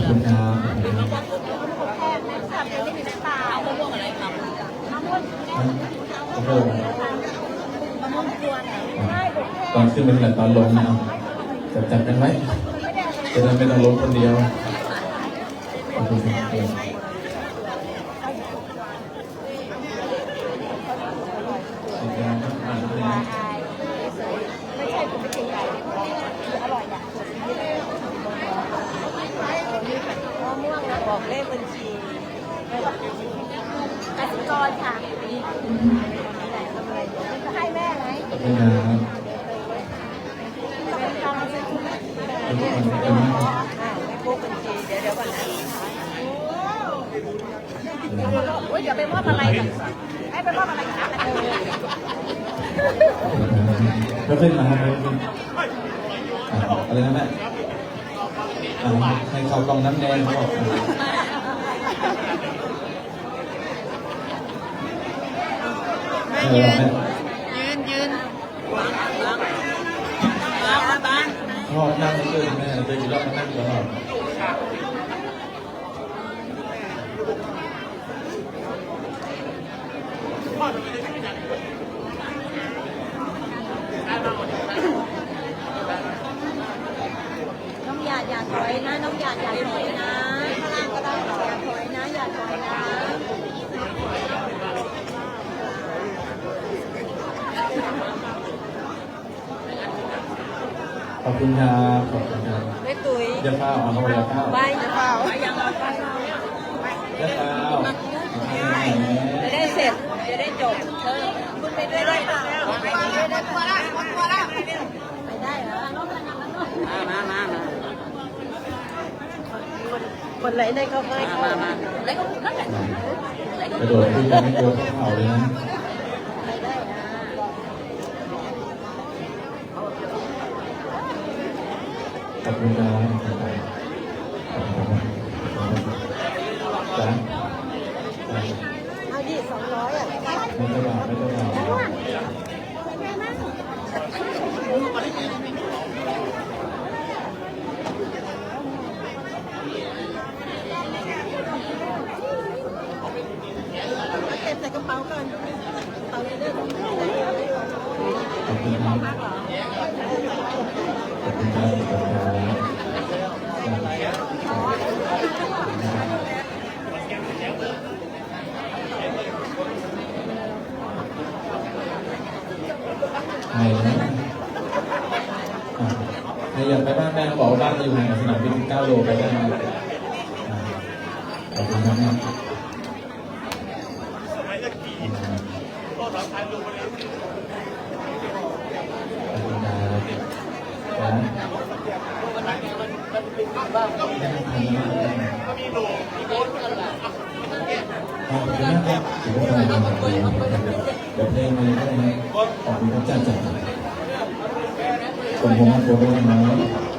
บคุณครับโอ้โหตอนขึ้นเป็นแบบตอนลงนะจับจับกันไว้จะได้ไม่ต้องลงคนเดียวขอบคุณครับ กสิกรค่ะจะให้แม่ไหมขอบคุณครับต้องจองเซ็นขอบคุณครับพวกบัญชีเดี๋ยวเดี๋ยวก่อนนะโอ้ยเดี๋ยวไปมอบอะไรกันให้ไปมอบอะไรกันเออก็ขึ้นมาครับอะไรนะแม่ให้เขากองน้ำแดงเขาบอก เออแม่ยืนยืนบ้านบ้านพ่อนั่งไม่เกินแม่เดินกี่รอบมานั่งตลอดน้องหยาดอย่าถอยนะ น้องหยาดอย่าถอยนะข้างล่างก็ได้อย่าถอยนะ อย่าถอยนะ ขอบคุณครับขอบคุณครับไม่ตุยอย่าเฝ้าเอาเข้าไปอย่าเฝ้าไปจะเปล่ายังเอาไปอย่าเฝ้าจะได้เสร็จจะได้จบเออคุณไปด้วยได้เปล่าไปด้วยได้ตัวละตัวละไปได้เหรอมามามามาคนไหนได้เข้าไปมามาแล้วก็นั่นแหละกระโดดขึ้นไปไม่กลัวเขาเลยนะ ไปได้นะ ขอบคุณครับจ้าเอาดิสองร้อยอะไม่ต้องบอกไม่ต้องบอกเก็บใส่กระเป๋าก่อนกระเป๋าเลยเด้อขอบคุณครับขอบคุณครับ ใครนะอ่าใครอยากไปบ้านแม่บอกว่าบ้านอยู่ห่างจากสนามบิน9โลไปได้นะอ่าขอบคุณครับขอบคุณครับจ้าขอบคุณมากครับถือว่าเป็นการดีเดี๋ยวเพลงมาเลยก็ได้นะขอบคุณครับจ้าจ้าผมผมมาโปรโมทนะ